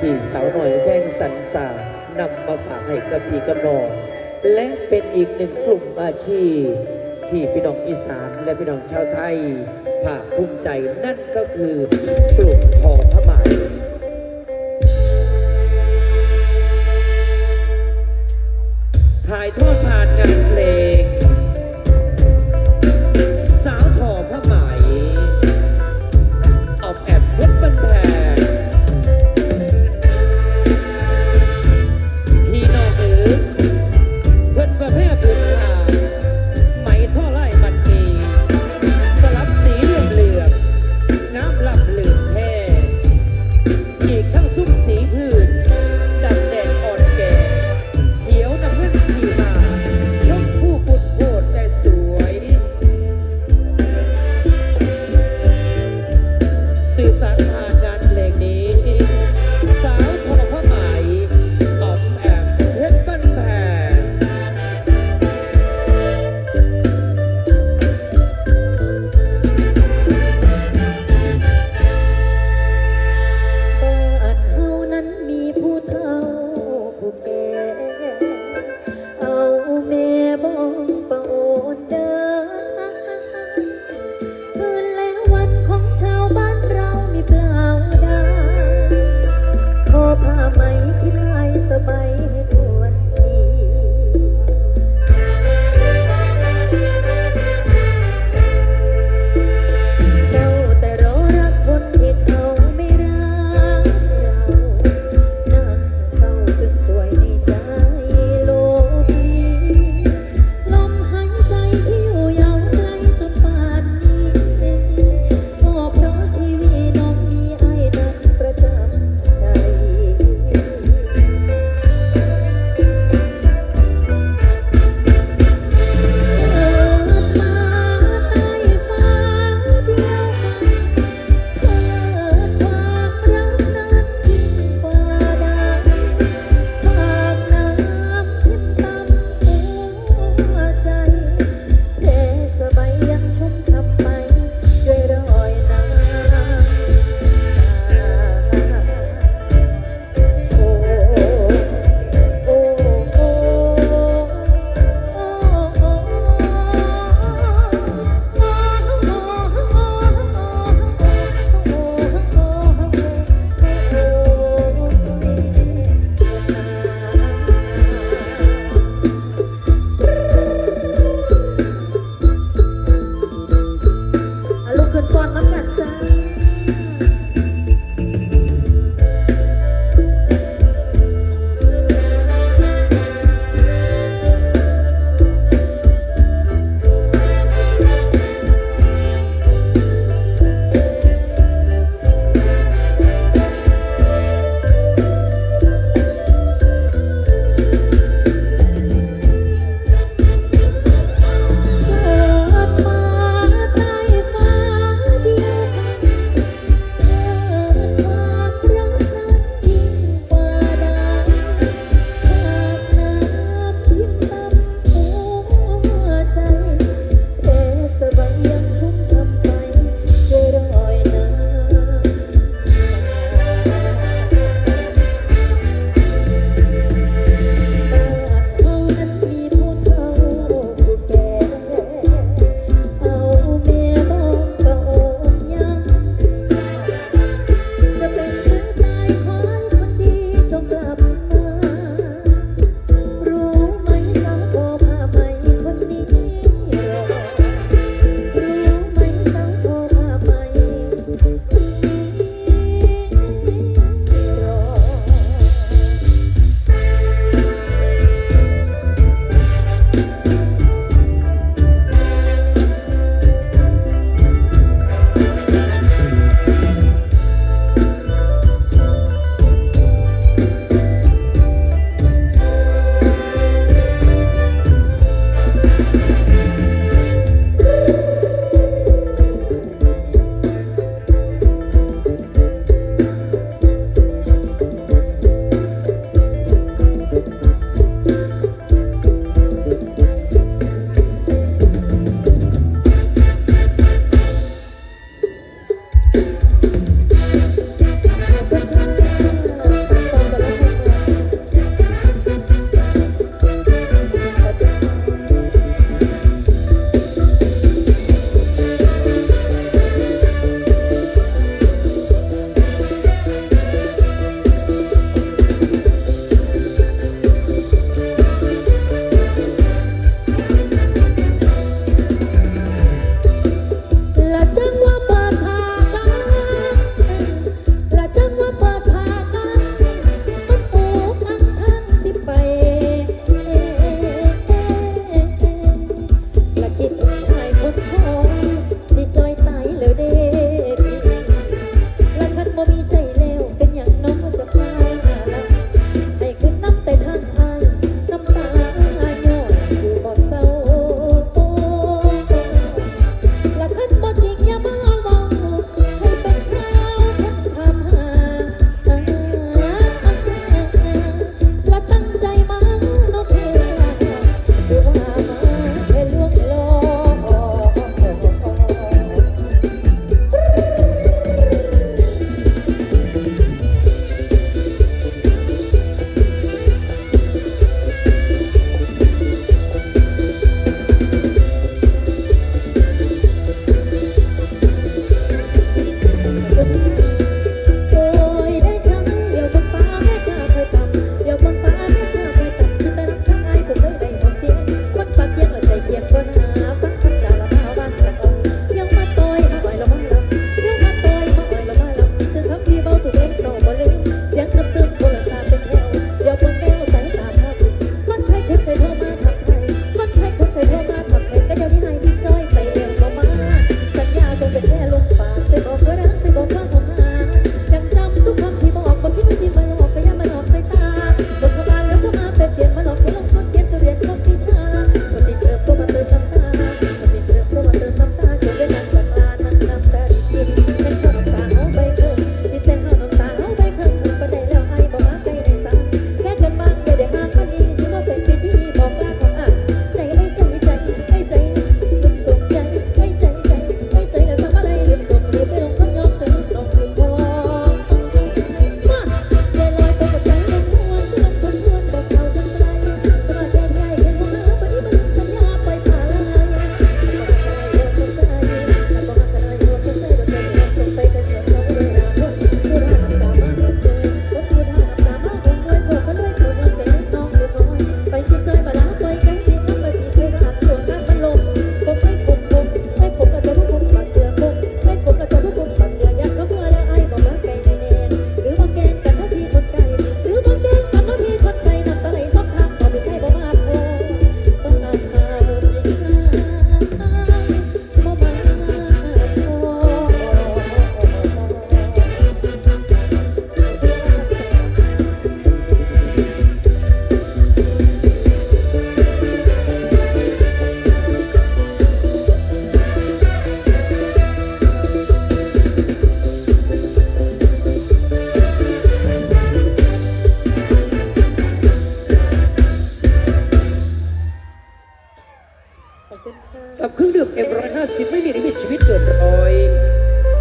ที่สาวหน่อยแว่งสันสานำมาฝากให้กับพี่กับน้องและเป็นอีกหนึ่งกลุ่มอาชีพ ที่พี่น้องอีสานและพี่น้องชาวไทยภาคภูมิใจนั่นก็คือกลุ่มทอผ้าไหมถ่ายทอดผ่านงานเพลง